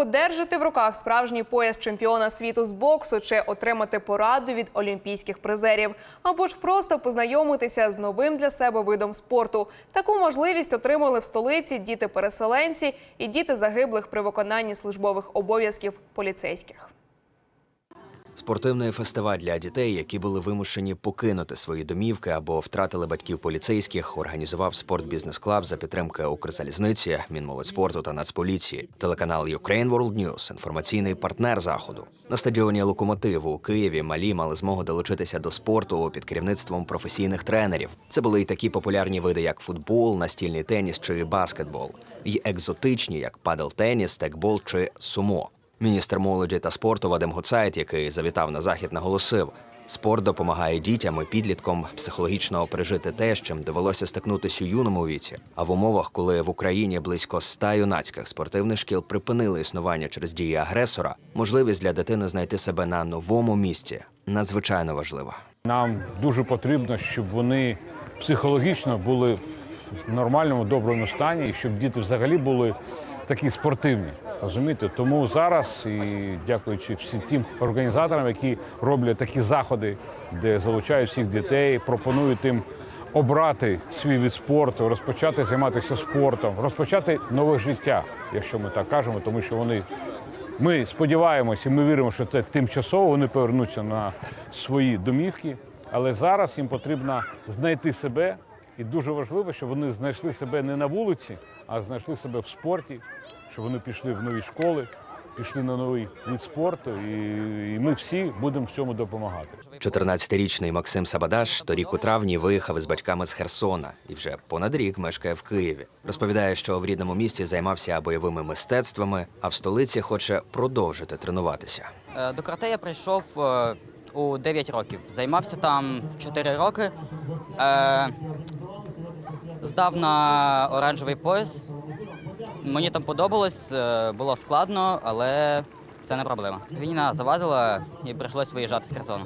Подержати в руках справжній пояс чемпіона світу з боксу чи отримати пораду від олімпійських призерів, або ж просто познайомитися з новим для себе видом спорту. Таку можливість отримали в столиці діти-переселенці і діти загиблих при виконанні службових обов'язків поліцейських. Спортивний фестиваль для дітей, які були вимушені покинути свої домівки або втратили батьків поліцейських, організував спортбізнес-клаб за підтримки Укрзалізниці, Мінмолодьспорту та Нацполіції. Телеканал Ukraine World News – інформаційний партнер заходу. На стадіоні Локомотив у Києві малі мали змогу долучитися до спорту під керівництвом професійних тренерів. Це були й такі популярні види, як футбол, настільний теніс чи баскетбол, і екзотичні, як падел-теніс, текбол чи сумо. Міністр молоді та спорту Вадим Гуцайт, який завітав на захід, наголосив: спорт допомагає дітям і підліткам психологічно пережити те, з чим довелося стикнутися у юному віці. А в умовах, коли в Україні близько ста юнацьких спортивних шкіл припинили існування через дії агресора, можливість для дитини знайти себе на новому місці надзвичайно важлива. Нам дуже потрібно, щоб вони психологічно були в нормальному, доброму стані, і щоб діти взагалі були такі спортивні. Розумієте? Тому зараз, і дякуючи всім тим організаторам, які роблять такі заходи, де залучають всіх дітей, пропонують їм обрати свій від спорту, розпочати займатися спортом, розпочати нове життя, якщо ми так кажемо, тому що вони ми сподіваємося, і ми віримо, що це тимчасово вони повернуться на свої домівки, але зараз їм потрібно знайти себе. І дуже важливо, щоб вони знайшли себе не на вулиці, а знайшли себе в спорті, щоб вони пішли в нові школи, пішли на новий вид спорту, і, і ми всі будемо в цьому допомагати. 14-річний Максим Сабадаш торік у травні виїхав із батьками з Херсона і вже понад рік мешкає в Києві. Розповідає, що в рідному місті займався бойовими мистецтвами, а в столиці хоче продовжити тренуватися. Е, До карате я прийшов е, у 9 років. Займався там 4 роки. Е, Здав на оранжевий пояс. Мені там подобалось, е, було складно, але це не проблема. Війна завадила і прийшлось виїжджати з Херсону.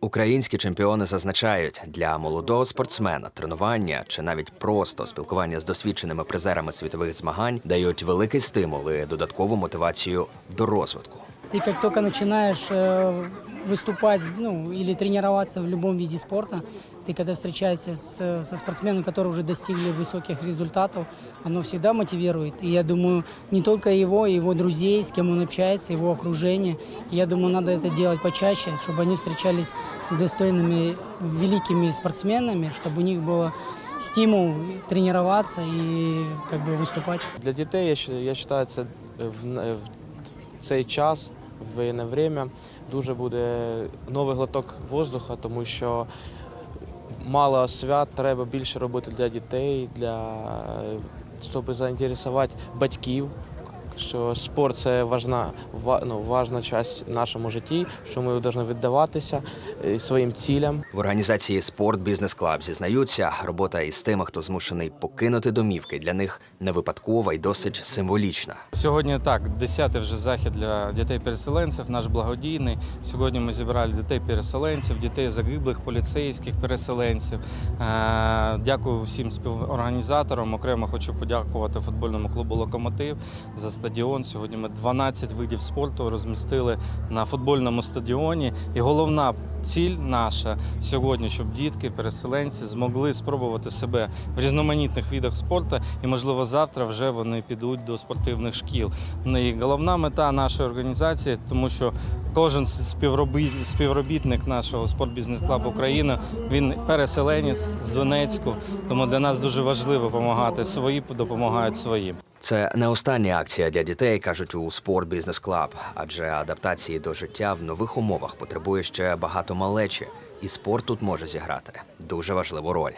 Українські чемпіони зазначають, для молодого спортсмена тренування чи навіть просто спілкування з досвідченими призерами світових змагань дають великий стимул і додаткову мотивацію до розвитку. Ты как только начинаешь э, выступать ну, или тренироваться в любом виде спорта, ты когда встречаешься с, со спортсменами, которые уже достигли высоких результатов, оно всегда мотивирует. И я думаю, не только его, и его друзей, с кем он общается, его окружение. И я думаю, надо это делать почаще, чтобы они встречались с достойными, великими спортсменами, чтобы у них было стимул тренироваться и как бы выступать. Для дітей я, щ- я вважаю, це в, н- в цей час, в воєнне время, дуже буде новий глоток воздуха, тому що мало свят треба більше робити для дітей, для, щоб заінтересувати батьків. Що спорт це важна, ну, важна частина в нашому житті, що ми повинні віддаватися е, своїм цілям. В організації Спорт Бізнес Клаб зізнаються, робота із тими, хто змушений покинути домівки, для них не випадкова і досить символічна. Сьогодні так, 10-й вже захід для дітей-переселенців, наш благодійний. Сьогодні ми зібрали дітей-переселенців, дітей загиблих, поліцейських переселенців. Е, Дякую всім співорганізаторам. Окремо хочу подякувати футбольному клубу Локомотив за стадіон. Сьогодні ми 12 видів спорту розмістили на футбольному стадіоні. І головна ціль наша сьогодні, щоб дітки, переселенці змогли спробувати себе в різноманітних видах спорту, і можливо завтра вже вони підуть до спортивних шкіл. Ну, і головна мета нашої організації, тому що кожен співробіт- співробітник нашого спортбізнес-клабу України він переселенець з Донецьку. Тому для нас дуже важливо допомагати. Свої допомагають своїм. Це не остання акція для дітей, кажуть у Спорт Бізнес Клаб, адже адаптації до життя в нових умовах потребує ще багато малечі, і спорт тут може зіграти дуже важливу роль.